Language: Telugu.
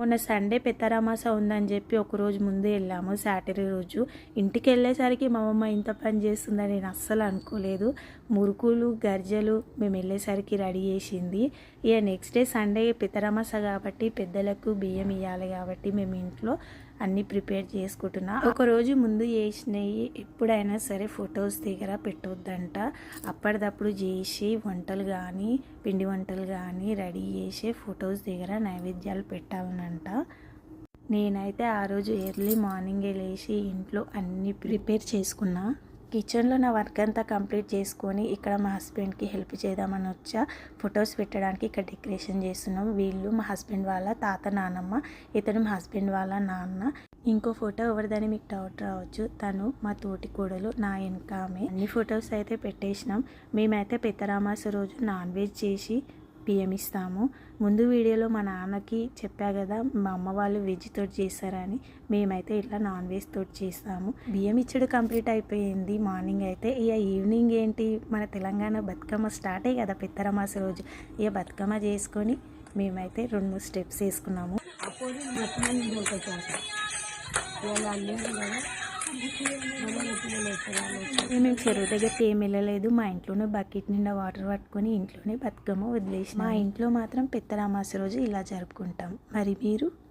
మొన్న సండే పెత్తరామాస ఉందని చెప్పి ఒకరోజు ముందు ముందే వెళ్ళాము. సాటర్డే రోజు ఇంటికి వెళ్ళేసరికి మా అమ్మ ఇంత పని చేస్తుందని నేను అస్సలు అనుకోలేదు. మురుకులు గర్జలు మేము వెళ్ళేసరికి రెడీ చేసింది. ఇక నెక్స్ట్ డే సండే పెత్తరామాస కాబట్టి పెద్దలకు బియ్యం ఇవ్వాలి కాబట్టి మేము ఇంట్లో అన్నీ ప్రిపేర్ చేసుకుంటున్నా. ఒక రోజు ముందు చేసినవి ఎప్పుడైనా సరే ఫొటోస్ దగ్గర పెట్టొద్దంట. అప్పటిదప్పుడు చేసి వంటలు కానీ పిండి వంటలు కానీ రెడీ చేసి ఫొటోస్ దగ్గర నైవేద్యాలు పెట్టాలనంట నేనైతే ఆ రోజు ఎర్లీ మార్నింగే లేచి ఇంట్లో అన్నీ ప్రిపేర్ చేసుకున్నా. కిచెన్లో నా వర్క్ అంతా కంప్లీట్ చేసుకొని ఇక్కడ మా హస్బెండ్కి హెల్ప్ చేద్దామని వచ్చా. ఫొటోస్ పెట్టడానికి ఇక్కడ డెకరేషన్ చేస్తున్నాం. వీళ్ళు మా హస్బెండ్ వాళ్ళ తాత నానమ్మ ఇతను మా హస్బెండ్ వాళ్ళ నాన్న. ఇంకో ఫోటో ఎవరిదని మీకు డౌట్ రావచ్చు. తను మా తోటి కూడలు నా వెనకామే. అన్ని ఫొటోస్ అయితే పెట్టేసినాం. మేమైతే పెద్దరామాస రోజు నాన్ వెజ్ చేసి బియ్యం ఇస్తాము. ముందు వీడియోలో మా నాన్నకి చెప్పా కదా మా అమ్మ వాళ్ళు వెజ్ తోటి చేస్తారని మేమైతే ఇట్లా నాన్ వెజ్ తోటి చేస్తాము. బియ్యం ఇచ్చడు కంప్లీట్ అయిపోయింది. మార్నింగ్ అయితే ఇక ఈవినింగ్ ఏంటి? మన తెలంగాణ బతుకమ్మ స్టార్ట్ అయ్యి కదా పెద్దరమాస రోజు. ఇక బతుకమ్మ చేసుకొని మేమైతే రెండు మూడు స్టెప్స్ వేసుకున్నాము. మేము చెరువు దగ్గరికి ఏం వెళ్ళలేదు. మా ఇంట్లోనే బకెట్ నిండా వాటర్ పట్టుకొని ఇంట్లోనే బతుకమ్మ వదిలేసి మా ఇంట్లో మాత్రం పెద్దరామాస రోజు ఇలా జరుపుకుంటాం. మరి మీరు?